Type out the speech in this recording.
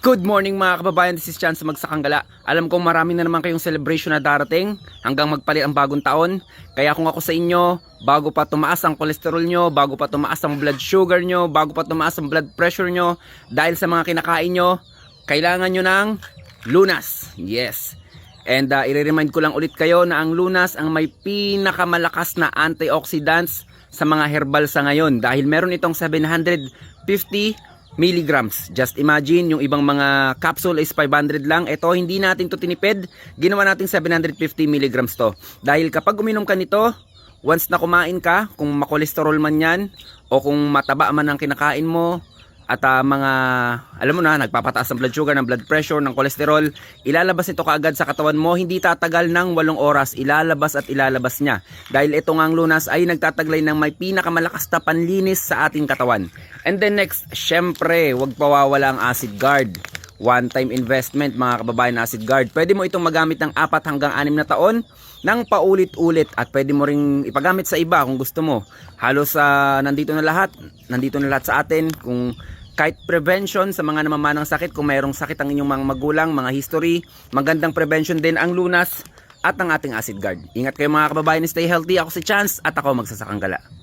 Good morning mga kababayan, this is Chance Magsakanggala. Alam kong marami na naman kayong celebration na darating hanggang magpalit ang bagong taon. Kaya kung ako sa inyo, bago pa tumaas ang kolesterol nyo, bago pa tumaas ang blood sugar nyo, bago pa tumaas ang blood pressure nyo, dahil sa mga kinakain nyo, kailangan nyo ng lunas. Yes. And uh, i-remind ko lang ulit kayo na ang lunas ang may pinakamalakas na antioxidants sa mga herbal sa ngayon dahil meron itong 750 milligrams. Just imagine, yung ibang mga capsule is 500 lang. Ito, hindi natin to tinipid. Ginawa natin 750 milligrams to. Dahil kapag uminom ka nito, once na kumain ka, kung makolesterol man yan, o kung mataba man ang kinakain mo, at ah, mga, alam mo na, nagpapataas ng blood sugar, ng blood pressure, ng kolesterol, ilalabas ito kaagad sa katawan mo, hindi tatagal ng walong oras, ilalabas at ilalabas niya. Dahil ito nga ang lunas ay nagtataglay ng may pinakamalakas na panlinis sa ating katawan. And then next, syempre, wag pawawala ang acid guard. One time investment mga kababayan acid guard. Pwede mo itong magamit ng 4 hanggang 6 na taon ng paulit-ulit at pwede mo ring ipagamit sa iba kung gusto mo. Halos sa nandito na lahat, nandito na lahat sa atin kung kahit prevention sa mga namamanang sakit kung mayroong sakit ang inyong mga magulang, mga history, magandang prevention din ang lunas at ang ating acid guard. Ingat kayo mga kababayan, stay healthy. Ako si Chance at ako magsasakanggala.